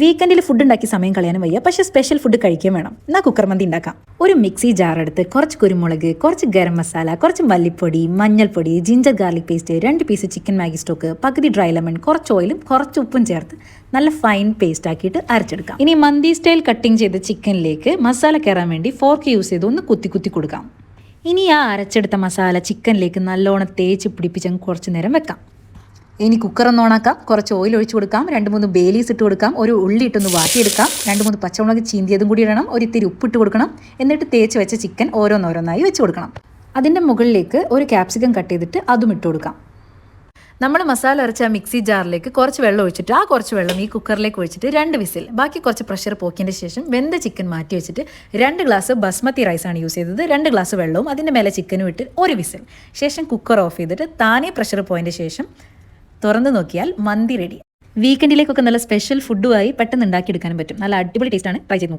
വീക്കെൻഡിൽ ഫുഡ് ഉണ്ടാക്കി സമയം കളയാനും വയ്യ. പക്ഷേ സ്പെഷ്യൽ ഫുഡ് കഴിക്കാൻ വേണം. എന്നാൽ കുക്കർ മന്തി ഉണ്ടാക്കാം. ഒരു മിക്സി ജാർ എടുത്ത് കുറച്ച് കുരുമുളക് കുറച്ച് ഗരം മസാല കുറച്ച് മല്ലിപ്പൊടി മഞ്ഞൾപ്പൊടി ജിഞ്ചർ ഗാർലിക് പേസ്റ്റ് രണ്ട് പീസ് ചിക്കൻ മാഗി സ്റ്റോക്ക് പകുതി ഡ്രൈ ലെമൺ കുറച്ച് ഓയിലും കുറച്ച് ഉപ്പും ചേർത്ത് നല്ല ഫൈൻ പേസ്റ്റ് ആക്കിയിട്ട് അരച്ചെടുക്കാം. ഇനി മന്തി സ്റ്റൈൽ കട്ടിംഗ് ചെയ്ത ചിക്കനിലേക്ക് മസാല കയറാൻ വേണ്ടി ഫോർക്ക് യൂസ് ചെയ്ത് ഒന്ന് കുത്തി കുത്തി കൊടുക്കാം. ഇനി ആ അരച്ചെടുത്ത മസാല ചിക്കനിലേക്ക് നല്ലോണം തേച്ച് പിടിപ്പിച്ചങ്ങ് കുറച്ച് നേരം വെക്കാം. ഇനി കുക്കറൊന്ന് ഓണാക്കാം കുറച്ച് ഓയിൽ ഒഴിച്ചു കൊടുക്കാം. രണ്ട് മൂന്ന് ബേലീസ് ഇട്ട് കൊടുക്കാം. ഒരു ഉള്ളി ഇട്ടൊന്ന് വാട്ടിയെടുക്കാം. രണ്ട് മൂന്ന് പച്ചമുളക് ചീന്തിയതും കൂടി ഇടണം. ഒരു ഇത്തിരി ഉപ്പിട്ട് കൊടുക്കണം. എന്നിട്ട് തേച്ച് വെച്ച ചിക്കൻ ഓരോന്നോരോന്നായി വെച്ച് കൊടുക്കണം. അതിന്റെ മുകളിലേക്ക് ഒരു ക്യാപ്സിക്കം കട്ട് ചെയ്തിട്ട് അതും ഇട്ട് കൊടുക്കാം. നമ്മൾ മസാല അരച്ച മിക്സി ജാറിലേക്ക് കുറച്ച് വെള്ളം ഒഴിച്ചിട്ട് ആ കുറച്ച് വെള്ളം ഈ കുക്കറിലേക്ക് ഒഴിച്ചിട്ട് രണ്ട് വിസിൽ. ബാക്കി കുറച്ച് പ്രഷർ പോക്കിയതിന്റെ ശേഷം വെന്ത ചിക്കൻ മാറ്റി വെച്ചിട്ട് രണ്ട് ഗ്ലാസ് ബസ്മതി റൈസാണ് യൂസ് ചെയ്തത്. രണ്ട് ഗ്ലാസ് വെള്ളവും അതിന്റെ മേലെ ചിക്കനും ഇട്ട് ഒരു വിസിൽ. ശേഷം കുക്കർ ഓഫ് ചെയ്തിട്ട് താനേ പ്രഷർ പോയതിന്റെ ശേഷം തുറന്ന് നോക്കിയാൽ മന്തി റെഡി വീക്കെൻഡിലേക്കൊക്കെ നല്ല സ്പെഷ്യൽ ഫുഡുമായി പെട്ടെന്ന് ഉണ്ടാക്കിയെടുക്കാനും പറ്റും. നല്ല അടിപൊളി ടേസ്റ്റാണ് ട്രൈ ചെയ്ത് നോക്കുക